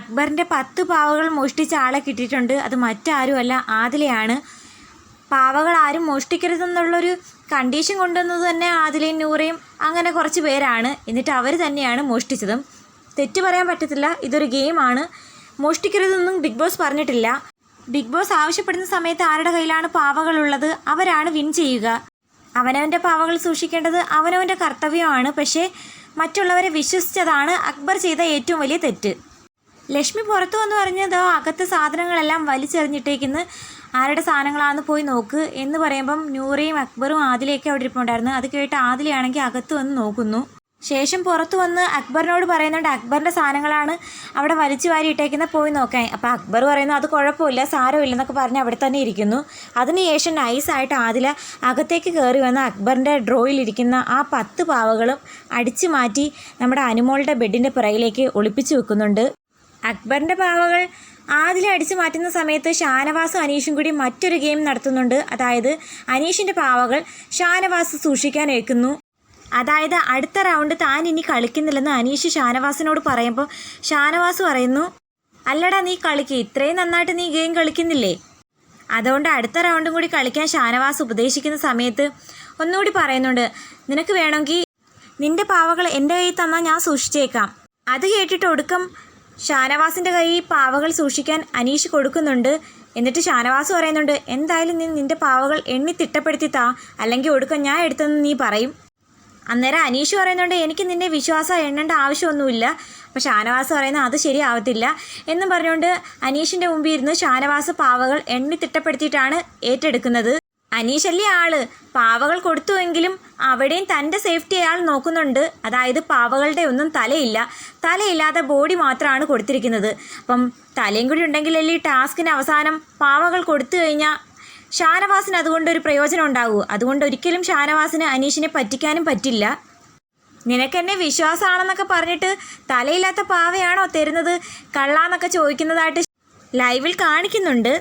അക്ബറിന്റെ പത്ത് പാവകൾ മോഷ്ടിച്ച ആളെ കിട്ടിയിട്ടുണ്ട്. അത് മറ്റാരുമല്ല ആദിലയാണ്. പാവകൾ ആരും മോഷ്ടിക്കരുതെന്നുള്ളൊരു കണ്ടീഷൻ കൊണ്ടുവന്നത് തന്നെ ആദിലയും നൂറയും അങ്ങനെ കുറച്ച് പേരാണ്. എന്നിട്ട് അവർ തന്നെയാണ് മോഷ്ടിച്ചതും. തെറ്റ് പറയാൻ പറ്റത്തില്ല ഇതൊരു ഗെയിമാണ്. മോഷ്ടിക്കരുതെന്നും ബിഗ് ബോസ് പറഞ്ഞിട്ടില്ല. ബിഗ് ബോസ് ആവശ്യപ്പെടുന്ന സമയത്ത് ആരുടെ കയ്യിലാണ് പാവകളുള്ളത്? അവരാണ് വിൻ ചെയ്യുക. അവനവന്റെ പാവകൾ സൂക്ഷിക്കേണ്ടത് അവനവന്റെ കർത്തവ്യമാണ്. പക്ഷേ മറ്റുള്ളവരെ വിശ്വസിച്ചതാണ് അക്ബർ ചെയ്ത ഏറ്റവും വലിയ തെറ്റ്. ലക്ഷ്മി പുറത്തു വന്ന് പറഞ്ഞതോ അകത്ത് സാധനങ്ങളെല്ലാം വലിച്ചെറിഞ്ഞിട്ടേക്കുന്ന്. ആരുടെ സാധനങ്ങളാണെന്ന് പോയി നോക്ക്. എന്ന് പറയുമ്പം നൂറയും അക്ബറും ആദിലയൊക്കെ അവിടെ ഇരിപ്പുണ്ടായിരുന്നു. അത് കേട്ട് ആദിലയാണെങ്കിൽ അകത്ത് വന്ന് നോക്കുന്നു. ശേഷം പുറത്തു വന്ന് അക്ബറിനോട് പറയുന്നുണ്ട് അക്ബറിന്റെ സാധനങ്ങളാണ് അവിടെ വലിച്ചു വാരി ഇട്ടേക്കുന്ന പോയി നോക്കാൻ. അപ്പോൾ അക്ബർ പറയുന്നു അത് കുഴപ്പമില്ല സാരമില്ല എന്നൊക്കെ പറഞ്ഞ് അവിടെ തന്നെ ഇരിക്കുന്നു. അതിനുശേഷം നൈസായിട്ട് ആദില അകത്തേക്ക് കയറി വന്ന് അക്ബറിന്റെ ഡ്രോയിലിരിക്കുന്ന ആ പത്ത് പാവകളും അടിച്ചു മാറ്റി നമ്മുടെ അനുമോളുടെ ബെഡിന്റെ പിറകിലേക്ക് ഒളിപ്പിച്ചു വെക്കുന്നുണ്ട്. അക്ബറിന്റെ പാവകൾ ആദിലെ അടിച്ചു മാറ്റുന്ന സമയത്ത് ഷാനവാസും അനീഷും കൂടി മറ്റൊരു ഗെയിം നടത്തുന്നുണ്ട്. അതായത് അനീഷിന്റെ പാവകൾ ഷാനവാസ് സൂക്ഷിക്കാൻ ഏൽക്കുന്നു. അതായത് അടുത്ത റൗണ്ട് താൻ ഇനി കളിക്കുന്നില്ലെന്ന് അനീഷ് ഷാനവാസിനോട് പറയുമ്പോൾ ഷാനവാസ് പറയുന്നു അല്ലടാ നീ കളിക്ക്. ഇത്രയും നന്നായിട്ട് നീ ഗെയിം കളിക്കുന്നില്ലേ? അതുകൊണ്ട് അടുത്ത റൗണ്ടും കൂടി കളിക്കാൻ ഷാനവാസ് ഉപദേശിക്കുന്ന സമയത്ത് ഒന്നുകൂടി പറയുന്നുണ്ട് നിനക്ക് വേണമെങ്കിൽ നിന്റെ പാവകൾ എന്റെ കയ്യിൽ തന്നാൽ ഞാൻ സൂക്ഷിച്ചേക്കാം. അത് കേട്ടിട്ട് ഒടുക്കം ഷാനവാസിന്റെ കയ്യിൽ പാവകൾ സൂക്ഷിക്കാൻ അനീഷ് കൊടുക്കുന്നുണ്ട്. എന്നിട്ട് ഷാനവാസ് പറയുന്നുണ്ട് എന്തായാലും നീ നിന്റെ പാവകൾ എണ്ണി തിട്ടപ്പെടുത്തി താ. അല്ലെങ്കിൽ ഒടുക്കം ഞാൻ എടുത്തെന്ന് നീ പറയും. അന്നേരം അനീഷ് പറയുന്നുണ്ട് എനിക്ക് നിന്നെ വിശ്വാസം എണ്ണേണ്ട ആവശ്യമൊന്നുമില്ല. അപ്പോൾ ഷാനവാസ് പറയുന്നത് അത് ശരിയാവത്തില്ല. എന്നും പറഞ്ഞുകൊണ്ട് അനീഷിന്റെ മുമ്പിൽ ഇരുന്ന് ഷാനവാസ് പാവകൾ എണ്ണി തിട്ടപ്പെടുത്തിയിട്ടാണ് ഏറ്റെടുക്കുന്നത്. അനീഷല്ലേ ആൾ? പാവകൾ കൊടുത്തുവെങ്കിലും അവിടെയും തന്റെ സേഫ്റ്റി അയാൾ നോക്കുന്നുണ്ട്. അതായത് പാവകളുടെ ഒന്നും തലയില്ല. തലയില്ലാത്ത ബോഡി മാത്രമാണ് കൊടുത്തിരിക്കുന്നത്. അപ്പം തലയും കൂടി ഉണ്ടെങ്കിലല്ലേ ഈ ടാസ്കിന് അവസാനം പാവകൾ കൊടുത്തു കഴിഞ്ഞാൽ ഷാനവാസിന് അതുകൊണ്ട് ഒരു പ്രയോജനം ഉണ്ടാകൂ അതുകൊണ്ട് ഒരിക്കലും ഷാനവാസിന് അനീഷിനെ പറ്റിക്കാനും പറ്റില്ല. നിനക്കെന്നെ വിശ്വാസമാണെന്നൊക്കെ പറഞ്ഞിട്ട് തലയില്ലാത്ത പാവയാണോ തരുന്നത്? കള്ളാന്നൊക്കെ ചോദിക്കുന്നതായിട്ട് ലൈവിൽ കാണിക്കുന്നുണ്ട്.